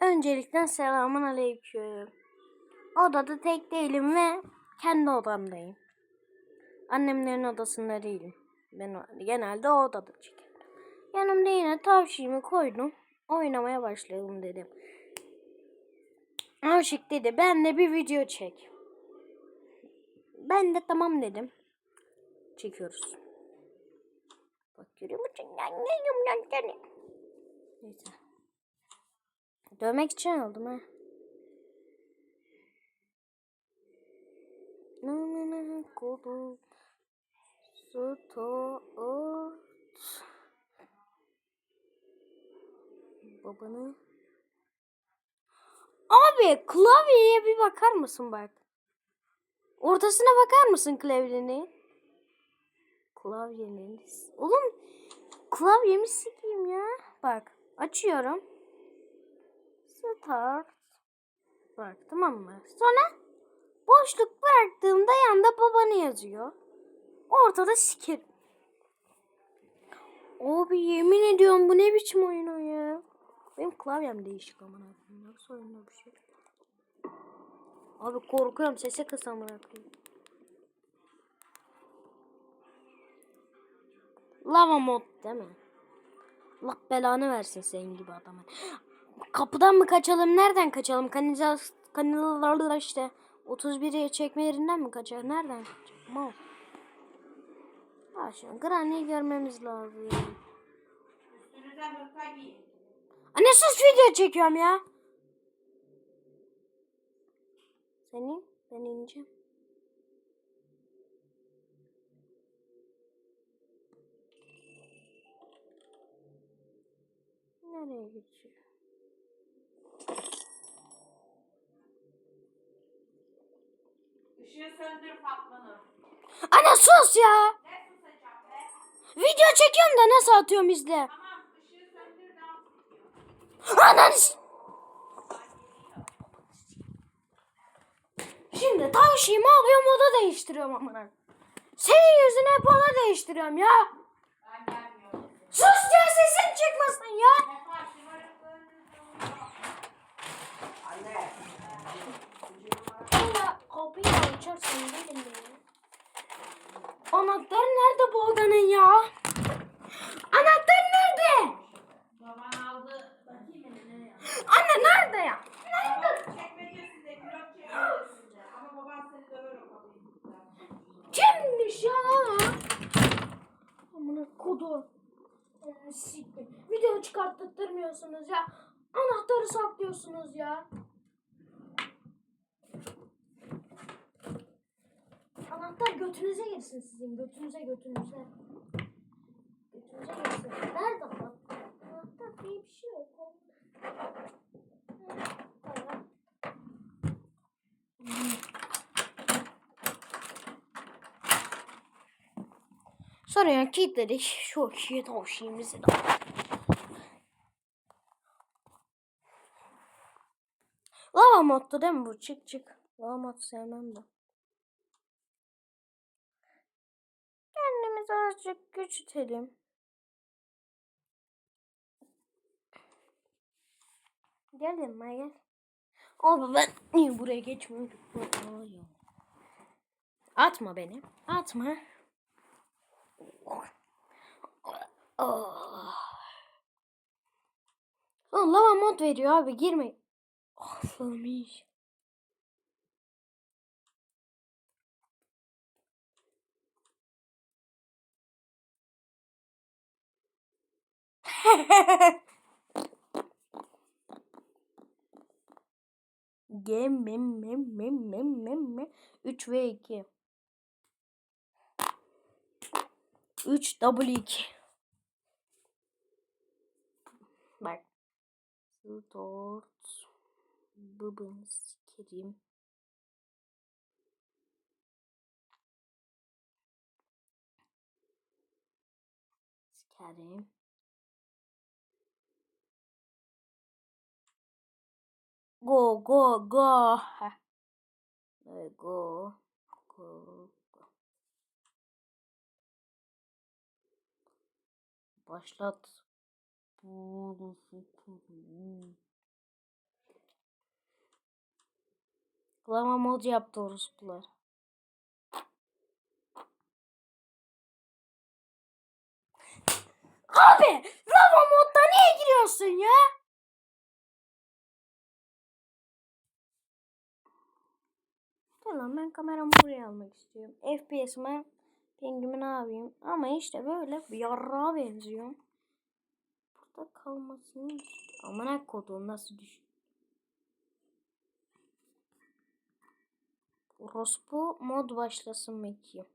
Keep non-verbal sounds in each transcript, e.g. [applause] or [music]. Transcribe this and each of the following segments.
Öncelikle selamun aleyküm. Odada tek değilim ve kendi odamdayım. Annemlerin odasında değilim. Ben genelde o odada çekerim. Yanımda yine tavşiğimi koydum. Oynamaya başlayalım dedim. Aşık dedi ben de bir video çek. Ben de tamam dedim. Çekiyoruz. Bak görüyor musun? Neyse. Dövmek için aldım ha. Namına kodu Sto Babanı Abi klavyeye bir bakar mısın bak. Ortasına bakar mısın klavyenin? Klavyenin. Oğlum klavyemi sikeyim ya. Bak açıyorum. Start. Bak tamam mı? Sonra boşluk bıraktığımda yanda babanı yazıyor. Ortada sikerim. Abi yemin ediyorum bu ne biçim oyun ya. Benim klavyem değişik akıyım. Nasıl oyunda bir şey. Abi korkuyorum sese kıs aman akıyım. Lava mod değil mi? Allah belanı versin senin gibi adamın. Kapıdan mı kaçalım? Nereden kaçalım? Kanalizasyon kanallarda işte 31'e çekme yerinden mi kaçar? Nereden kaçar? Mal. An Granny'i görmemiz lazım. Anne sus video çekiyorum ya. Seni ben ineceğim. Nereye geçiyor? Işığı söndür Fatma Nur. Anne sus ya. Ne be? Video çekiyorum da nasıl atıyorum izle. Tamam ışığı söndür dans. Ananı s- Şimdi tavşiğimi alıyorum oda değiştiriyorum amına. Senin yüzüne hep oda değiştiriyorum ya. Ben gelmiyorum. Sus ya sesin çıkmasın ya. Şımarıklığınızı. Anne. Kapıyı açarsan dedim ya. Anahtar nerede bu odanın ya? Anahtar nerede? Baban aldı. Anne nerede ya? Kapıyı. Kimmiş ya? Amına kodu. Amına siktir. Video çıkarttırmıyorsunuz ya. Anahtarı saklıyorsunuz ya. Anahtar götünüze girsin sizin. Götünüze götünüze. Götünüze girsin. Nerede? Anahtar diye bir şey yok. Sonra ya kilitledik. Şu iki tavşiğimizi de. Lava moddu değil mi bu? Çık çık. Lava mod sevmem ben. Azıcık küçültelim. Gel yanıma gel. Abi ben niye buraya geçmiyorum? Atma beni. Atma. Lava mod veriyor abi girme. Aflamış. [laughs] Gem mem mem mem mem mem mem. 3 ve 2 3 W 2 Bak. Dört. Bıbını sikerim Sikerim Go go go. Heh. Evet, go. Go. go. Başlat. Lama mod yaptı orospular. Abi! Lava modda niye giriyorsun ya? Dur lan ben kameramı buraya almak istiyorum. FPS'ime pingimi ne yapayım? Ama işte böyle bir yarrağa benziyor. Burada kalmasını istiyorum. Amına koduğum nasıl düşün? Orospu mod başlasın bakayım.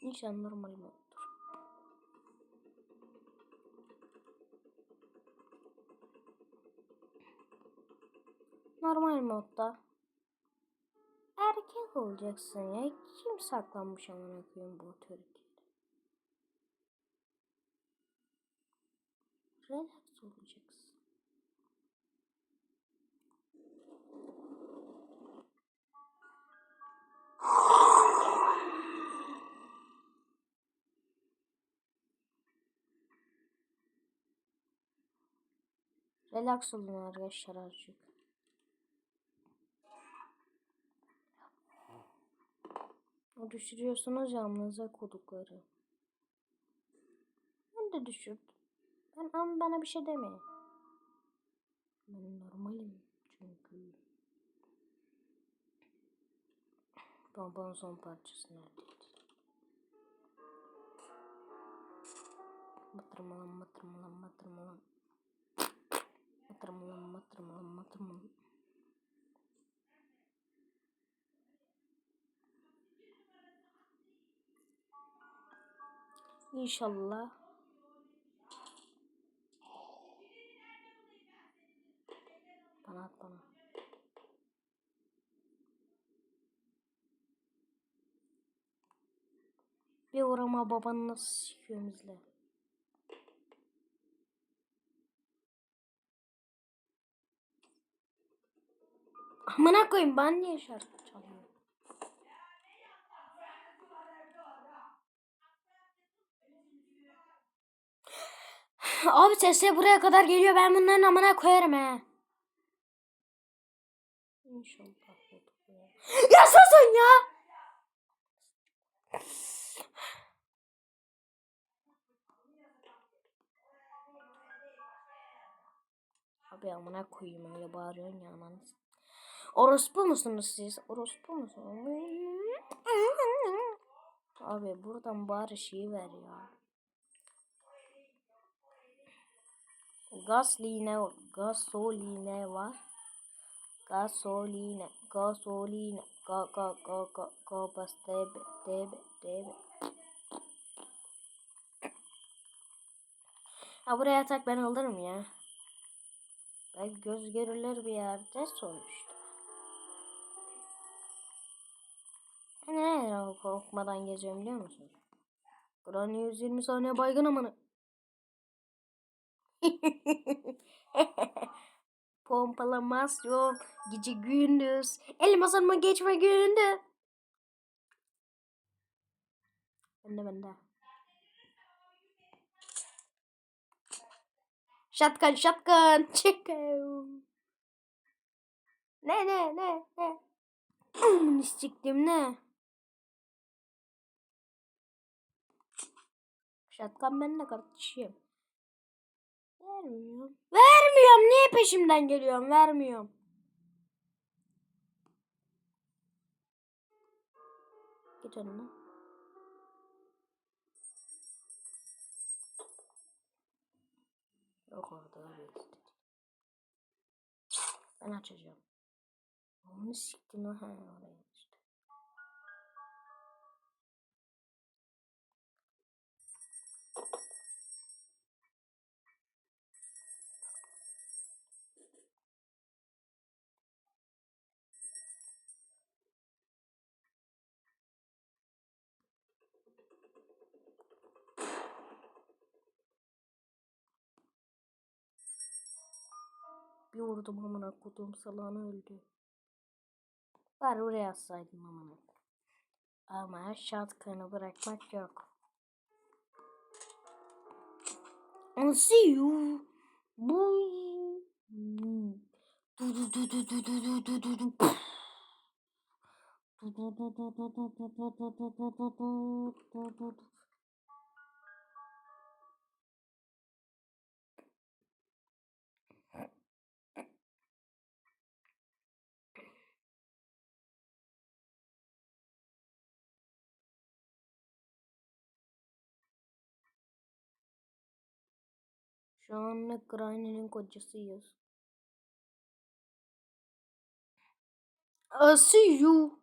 İnşallah normal moddur. Normal modda. Erkek olacaksın ya. Kim saklanmış amına koyayım bu Türkiye'de? Relax olacaksın. Relax olun arkadaşlar azıcık. O düşürüyorsunuz yalnızca kodukları. Ben de düşürdüm. Ben ama bana bir şey demeyin. Ben normalim çünkü. Bonbon son parçası neredeydi? Matırmalan matırmalan matırmalan. İnşallah. Bana at bana. Bir uğrama babanı nasıl sikiyorum izle. Amına koyayım ben niye şarkı çalıyorum? Abi sesler buraya kadar geliyor. Ben bunların amına koyarım he. Ya susun ya. Abi amına koyayım öyle bağırıyorsun ya anan. Orospu musunuz siz? Orospu musunuz? Abi buradan bari şeyi ver ya. Gasoline, gasoline var. Gasoline, gasoline, ga ga ga ga ga bas debe debe debe. Ha buraya atak ben alırım ya. Ben göz görülür bir yerde sonuçta. Ne korkmadan geziyorum biliyor musun? Granny 120 saniye baygın amına. [laughs] [laughs] Pompalamasyon gece gündüz. Elmas alma geçme gündüz. Bende bende. Shotgun shotgun. [laughs] Çıkıyorum. Ne ne ne ne. [clears throat] Aman istiktim ne. Shotgun bende kardeşim. Vermiyorum. Vermiyorum. Niye peşimden geliyorsun? Vermiyorum. Git önüne. Yok orada. Ben açacağım. Onu siktim ha oraya Bir vurdum amına kodum salağını öldü. Var oraya atsaydım amına. Ama shotgun'ı bırakmak yok. I'll see you. Boy. Du Şu an Granny'nin kocasıyız. I see you.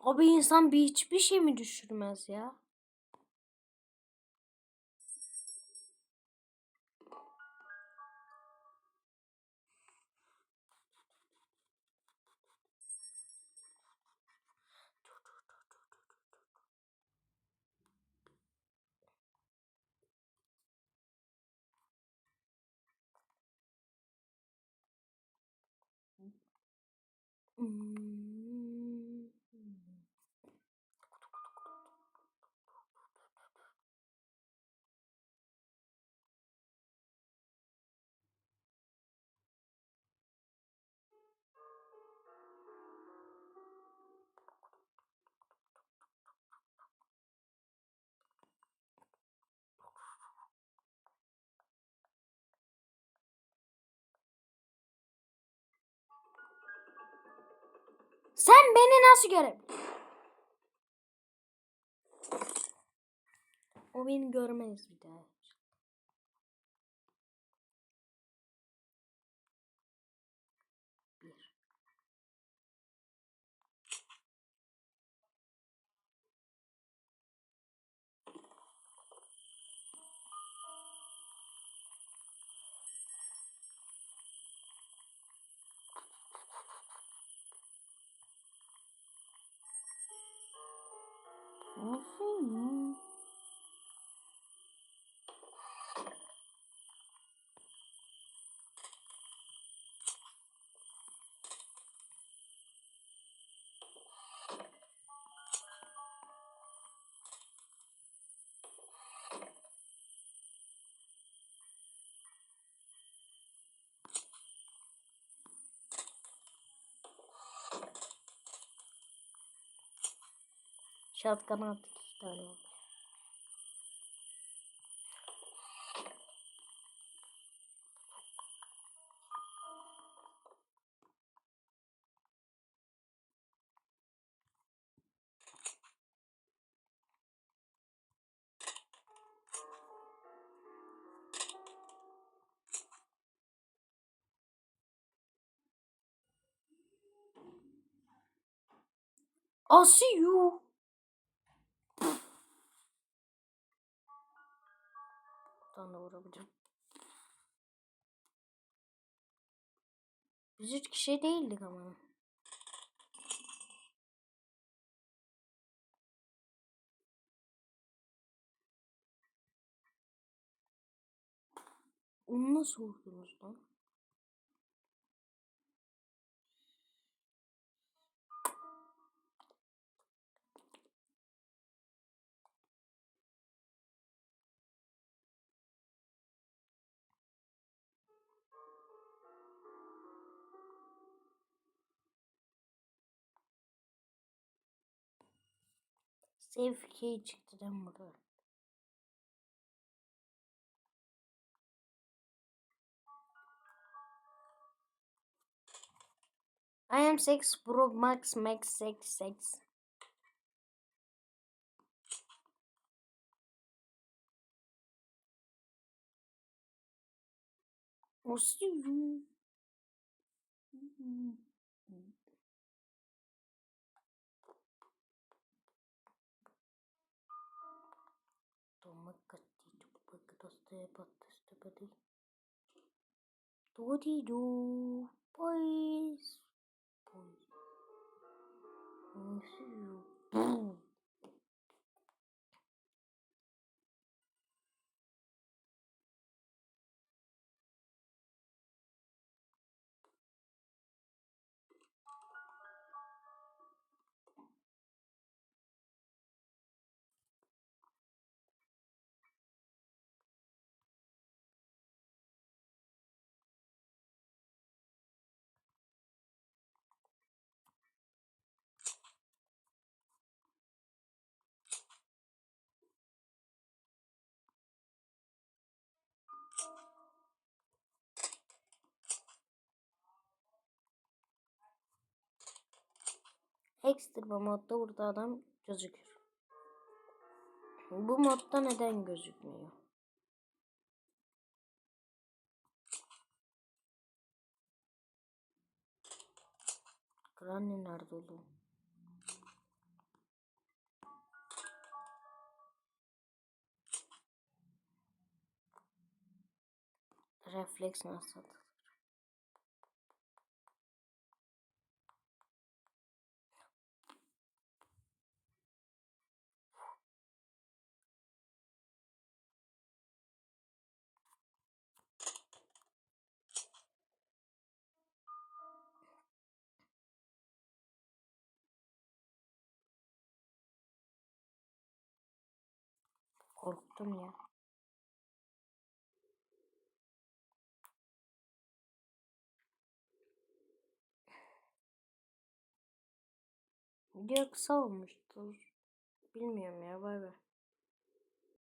Abi insan bir hiçbir şey mi düşürmez ya? Mm. Sen beni nasıl göre? O beni görmez bir daha. Şatkan attık iki tane oldu. I see you. Da vurabilirim. Biz üç kişi değildik ama. Onu nasıl vurdunuz lan? Save key çıktı mi burada? I am 6 Pro Max Max 6 6. I'll. makkatii cukup tuosta ja pattasta pati. Todidu pois, pois. Boom. Extreme modda burada adam gözükür. Bu modda neden gözükmüyor? Granny nerede oğlum? Refleks nasıl Korktum ya. Video kısa olmuştur. Bilmiyorum ya bay bay.